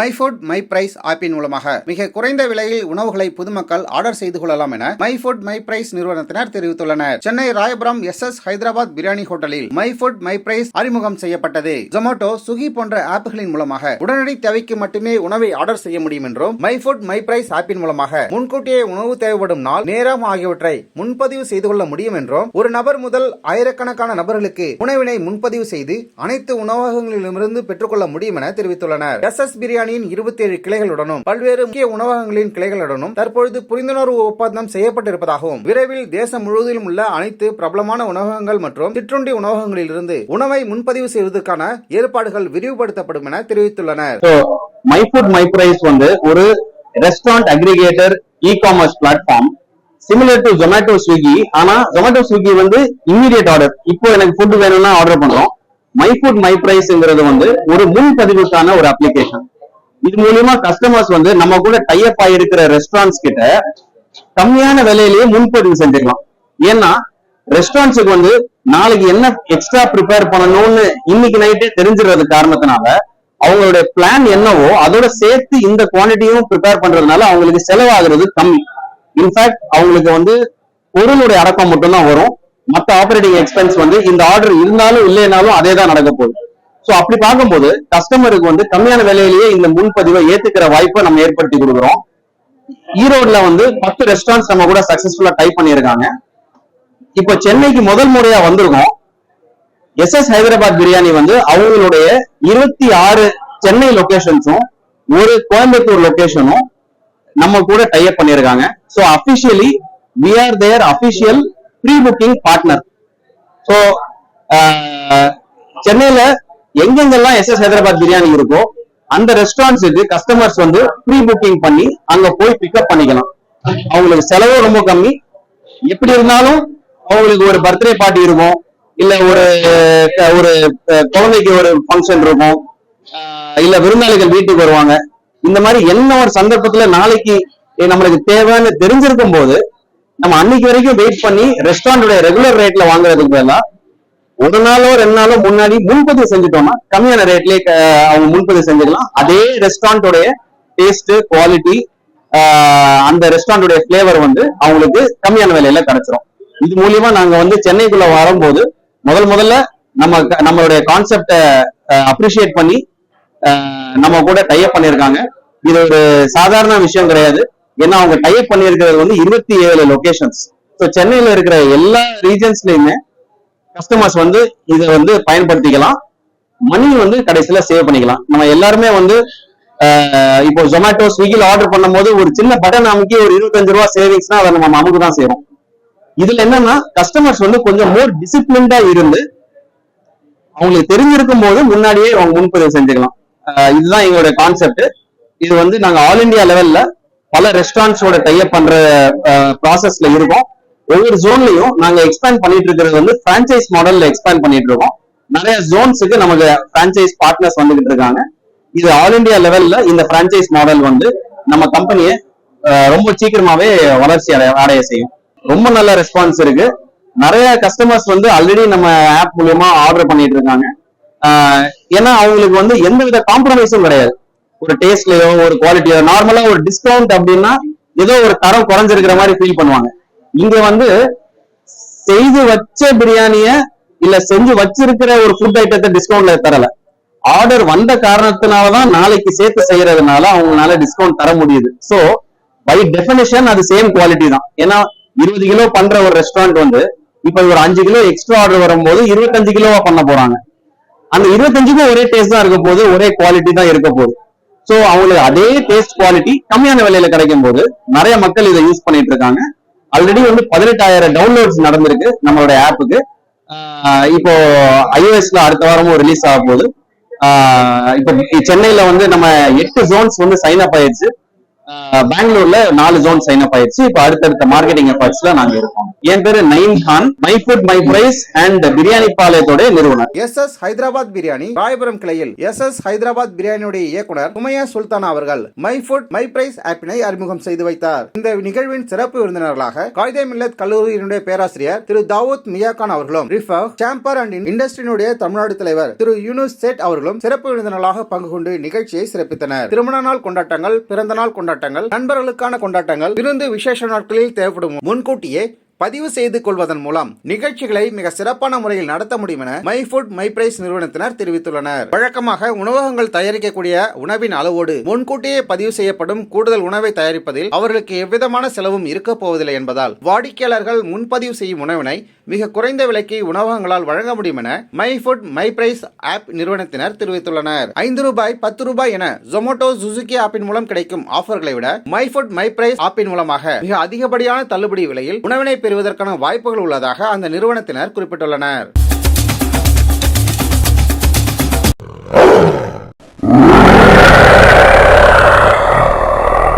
My foot my price ஆப்பின் மூலமாக மிக குறைந்த விலையில் உணவுகளை பொதுமக்கள் ஆர்டர் செய்து கொள்ளலாம் என மை ஃபுட் மை பிரைஸ் நிறுவனத்தினர் தெரிவித்துள்ளனர். சென்னை ராயபுரம் எஸ் எஸ் ஹைதராபாத் பிரியாணி ஹோட்டலில் மை ஃபுட் மை பிரைஸ் அறிமுகம் செய்யப்பட்டது. ஜொமேட்டோ சுகி போன்ற ஆப்புகளின் மூலமாக உடனடி தேவைக்கு மட்டுமே உணவை ஆர்டர் செய்ய முடியும் என்றும் மை ஃபுட் மை பிரைஸ் ஆப்பின் மூலமாக முன்கூட்டியே உணவு தேவைப்படும் நாள் நேரம் ஆகியவற்றை முன்பதிவு செய்து கொள்ள முடியும் என்றும் ஒரு நபர் முதல் ஆயிரக்கணக்கான நபர்களுக்கு உணவினை முன்பதிவு செய்து அனைத்து உணவகங்களிலிருந்து பெற்றுக்கொள்ள முடியும் என தெரிவித்துள்ளனர். எஸ் எஸ் பிரியாணி இருபத்தி ஏழு கிளைகளுடனும் பல்வேறு முக்கிய உணவகங்களின் கிளைகளுடனும் தற்பொழுது புரிந்துணர்வு ஒப்பந்தம் செய்யப்பட்டிருப்பதாகவும் விரைவில் தேசம் முழுவதிலும் உள்ள அனைத்து பிரபலமான உணவகங்கள் மற்றும் சிற்றுண்டி உணவகங்களிலிருந்து உணவை முன்பதிவு செய்வதற்கான ஏற்பாடுகள் விரிவுபடுத்தப்படும் என தெரிவித்துள்ளனர். மை ஃபுட் மை பிரைஸ் வந்து ஒரு restaurant aggregator e commerce platform similar to Zomato Swiggy ஆனா ஜொமேட்டோ ஸ்விக்கி வந்து இம்மீடியட் ஆர்டர் இப்போ எனக்கு ஃபுட் வேணும்னா ஆர்டர் பண்ணுறோம் மை ஃபுட் மை பிரைஸ்ங்கிறது வந்து ஒரு முன்பதிவுக்கான ஒரு அப்ளிகேஷன் இது மூலியமா கஸ்டமர்ஸ் வந்து நம்ம கூட டைப் ஆகிருக்கிற ரெஸ்டாரண்ட்ஸ் கிட்ட கம்மியான விலையிலேயே முன்பதிவு செஞ்சுக்கலாம். ஏன்னா ரெஸ்டாரண்ட்ஸுக்கு வந்து நாளைக்கு என்ன எக்ஸ்ட்ரா ப்ரிப்பேர் பண்ணணும்னு இன்னைக்கு நைட்டே தெரிஞ்சிடறது காரணத்தினால அவங்களுடைய பிளான் என்னவோ அதோட சேர்த்து இந்த குவான்டிட்டியும் ப்ரிப்பேர் பண்றதுனால அவங்களுக்கு செலவாகிறது கம்மி. இன்ஃபேக்ட் அவங்களுக்கு வந்து பொருளுடைய அடக்கம் மட்டும்தான் வரும். மத்த ஆபரேட்டிங் எக்ஸ்பென்ஸ் வந்து இந்த ஆர்டர் இருந்தாலும் இல்லைனாலும் அதே தான் நடக்க போகுது. ஸோ அப்படி பார்க்கும்போது கஸ்டமருக்கு வந்து கம்மியான விலையிலேயே இந்த முன்பதிவை ஏத்துக்கிற வாய்ப்பை நம்ம ஏற்படுத்தி கொடுக்குறோம். ஈரோட்ல வந்து பத்து ரெஸ்டாரண்ட்ஸ் நம்ம கூட சக்சஸ்ஃபுல்லா டைப் பண்ணியிருக்காங்க. இப்போ சென்னைக்கு முதல் முறையா வந்திருக்கோம். எஸ் எஸ் ஹைதராபாத் பிரியாணி வந்து அவங்களுடைய இருபத்தி ஆறு சென்னை லொகேஷன்ஸும் ஒரு கோயம்புத்தூர் லொகேஷனும் நம்ம கூட டைப் பண்ணியிருக்காங்க. So officially we are their official pre booking partner so சென்னையில எங்கெங்கெல்லாம் எஸ் எஸ் ஹைதராபாத் பிரியாணி இருக்கோ அந்த ரெஸ்டாரண்ட்ஸுக்கு கஸ்டமர்ஸ் வந்து ப்ரீ புக்கிங் பண்ணி அங்க போய் பிக்கப் பண்ணிக்கலாம். அவங்களுக்கு செலவும் ரொம்ப கம்மி. எப்படி இருந்தாலும் அவங்களுக்கு ஒரு பர்த்டே பார்ட்டி இருக்கும். இல்ல ஒரு ஒரு குழந்தைக்கு ஒரு ஃபங்க்ஷன் இருக்கும். இல்ல விருந்தாளிகள் வீட்டுக்கு வருவாங்க. இந்த மாதிரி என்ன ஒரு சந்தர்ப்பத்துல நாளைக்கு நம்மளுக்கு தேவைன்னு தெரிஞ்சிருக்கும் போது நம்ம அன்னைக்கு வரைக்கும் வெயிட் பண்ணி ரெஸ்டாரண்டோட ரெகுலர் ரேட்ல வாங்குறதுக்கு பதிலாக ஒரு நாளோ ரெண்டு நாளோ முன்னாடி முன்பதிவு செஞ்சுட்டோம்னா கம்மியான ரேட்லயே அவங்க முன்பதிவு செஞ்சுக்கலாம். அதே ரெஸ்டாரண்டோடைய டேஸ்ட் குவாலிட்டி அந்த ரெஸ்டாரண்டோடைய ஃபிளேவர் வந்து அவங்களுக்கு கம்மியான விலையில கிடைச்சிரும். இது மூலியமா நாங்க வந்து சென்னைக்குள்ள வரும்போது முதல் முதல்ல நம்ம நம்மளுடைய கான்செப்டை அப்ரிஷியேட் பண்ணி நம்ம கூட டைப் பண்ணியிருக்காங்க. இது ஒரு சாதாரண விஷயம் கிடையாது. ஏன்னா அவங்க டைப் பண்ணியிருக்கிறது வந்து இருபத்தி ஏழு லொகேஷன்ஸ் ஸோ சென்னையில இருக்கிற எல்லா ரீஜன்ஸ்லயுமே கஸ்டமர்ஸ் வந்து இதை வந்து பயன்படுத்திக்கலாம். மணி வந்து கடைசியில சேவ் பண்ணிக்கலாம். நம்ம எல்லாருமே வந்து இப்போ ஜொமேட்டோ ஸ்விக்கில ஆர்டர் பண்ணும்போது ஒரு சின்ன பட்டன் அமுக்கி ஒரு இருபத்தஞ்சு ரூபா சேவிங்ஸ்னா அதை நம்ம அமுக்கு தான் செய்யறோம் இதுல என்னன்னா கஸ்டமர்ஸ் வந்து கொஞ்சம் மோர் டிசிப்ளின்டா இருந்து அவங்களுக்கு தெரிஞ்சிருக்கும் போது முன்னாடியே அவங்க முன்பதிவு செஞ்சுக்கலாம். இதுதான் எங்களுடைய கான்செப்ட் இது வந்து நாங்க ஆல் இந்தியா லெவல்ல பல ரெஸ்டாரண்ட்ஸோட டைப் பண்ற ப்ராசஸ்ல இருக்கோம். ஒவ்வொரு ஜோன்லயும் நாங்க எக்ஸ்பேண்ட் பண்ணிட்டு இருக்கிறது வந்து பிரான்சைஸ் மாடல்ல எக்ஸ்பேண்ட் பண்ணிட்டு இருக்கோம். நிறைய ஜோன்ஸுக்கு நமக்கு பிரான்சைஸ் பார்ட்னர்ஸ் வந்துகிட்டு இருக்காங்க. இது ஆல் இந்தியா லெவல்ல இந்த பிரான்சைஸ் மாடல் வந்து நம்ம கம்பெனியை ரொம்ப சீக்கிரமாவே வளர்ச்சி அடைய அடைய செய்யும். ரொம்ப நல்ல ரெஸ்பான்ஸ் இருக்கு. நிறைய கஸ்டமர்ஸ் வந்து ஆல்ரெடி நம்ம ஆப் மூலியமா ஆர்டர் பண்ணிட்டு இருக்காங்க. ஏன்னா அவங்களுக்கு வந்து எந்த வித காம்ப்ரமைஸும் கிடையாது. ஒரு டேஸ்ட்லயோ ஒரு குவாலிட்டியோ நார்மலா ஒரு டிஸ்கவுண்ட் அப்படின்னா ஏதோ ஒரு தரம் குறைஞ்சிருக்கிற மாதிரி ஃபீல் பண்ணுவாங்க. இங்க வந்து செய்து வச்ச பிரியாணிய இல்ல செஞ்சு வச்சிருக்கிற ஒரு ஃபுட் ஐட்டத்தை டிஸ்கவுண்ட்ல தரல. ஆர்டர் வந்த காரணத்தினாலதான் நாளைக்கு சேர்த்து செய்யறதுனால அவங்களால டிஸ்கவுண்ட் தர முடியுது. சோ பை டெபினேஷன் அது சேம் குவாலிட்டி தான். ஏன்னா இருபது கிலோ பண்ற ஒரு ரெஸ்டாரண்ட் வந்து இப்ப ஒரு அஞ்சு கிலோ எக்ஸ்ட்ரா ஆர்டர் வரும்போது இருபத்தஞ்சு கிலோவா பண்ண போறாங்க. அந்த இருபத்தஞ்சுக்கும் ஒரே டேஸ்ட் தான் இருக்க போகுது ஒரே குவாலிட்டி தான் இருக்க போகுது. சோ அவங்களுக்கு அதே டேஸ்ட் குவாலிட்டி கம்மியான விலையில கிடைக்கும் போது நிறைய மக்கள் இதை யூஸ் பண்ணிட்டு இருக்காங்க. ஆல்ரெடி வந்து பதினெட்டாயிரம் டவுன்லோட்ஸ் நடந்திருக்கு நம்மளோட ஆப்புக்கு இப்போ ஐஓஎஸ்ல அடுத்த வாரமும் ரிலீஸ் ஆக போகுது. இப்போ சென்னையில வந்து நம்ம எட்டு ஜோன்ஸ் வந்து சைன் அப் ஆயிடுச்சு. பெங்களூர்ல நாலு ஜோன் சைன் அப் ஆயிடுச்சு. இப்போ அடுத்தடுத்த மார்க்கெட்டிங் எஃபர்ட்ஸ்ல நாங்க இருக்கோம். என் பேரு Naeem Khan. My Food My Price and biryani பாளையத்தோட நிறுவனர். எஸ் எஸ் ஹைதராபாத் பிரியாணி ராயபுரம் கிளையில் எஸ் எஸ் ஹைதராபாத் பிரியாணியுடைய இயக்குனர் குமையா சுல்தானா அவர்கள் மை ஃபுட் மை பிரைஸ் ஆப்பினை அறிமுகம் செய்து வைத்தார். இந்த நிகழ்வின் சிறப்பு விருந்தினர்களாக காயிதே மில்லத் கல்லூரியினுடைய பேராசிரியர் திரு தாவூத் மியாகான் அவர்களும் ரிஃபக் சாம்பர் அண்ட் இண்டஸ்ட்ரியினுடைய தமிழ்நாடு தலைவர் திரு யூனுஸ் சேட் அவர்களும் சிறப்பு விருந்தினர்களாக பங்கு கொண்டு நிகழ்ச்சியை சிறப்பித்தனர். திருமண நாள் கொண்டாட்டங்கள் பிறந்த நாள் கொண்டாட்டங்கள் நண்பர்களுக்கான கொண்டாட்டங்கள் விருந்து விசேஷ நாட்களில் தேவைப்படும் முன்கூட்டியே பதிவு செய்து கொள்வதன் மூலம் நிகழ்ச்சிகளை மிக சிறப்பான முறையில் நடத்த முடியும் என மை ஃபுட் மை பிரைஸ் நிறுவனத்தினர் தெரிவித்துள்ளனர். வழக்கமாக உணவகங்கள் தயாரிக்கக்கூடிய உணவின் அளவோடு முன்கூட்டியே பதிவு செய்யப்படும் கூடுதல் உணவை தயாரிப்பதில் அவர்களுக்கு எவ்விதமான செலவும் இருக்க போவதில்லை என்பதால் வாடிக்கையாளர்கள் முன்பதிவு செய்யும் உணவினை மிக குறைந்த விலைக்கு உணவகங்களால் வழங்க முடியும் என My Food My Price app நிறுவனத்தினர் தெரிவித்துள்ளனர். ஐந்து ரூபாய் பத்து ரூபாய் என ஜொமேட்டோ சுசுகி ஆப்பின் மூலம் கிடைக்கும் ஆஃபர்களை விட மை ஃபுட் மை பிரைஸ் ஆப்பின் மூலமாக மிக அதிகப்படியான தள்ளுபடி விலையில் உணவினை பெறுவதற்கான வாய்ப்புகள் உள்ளதாக அந்த நிறுவனத்தினர் குறிப்பிட்டுள்ளனர்.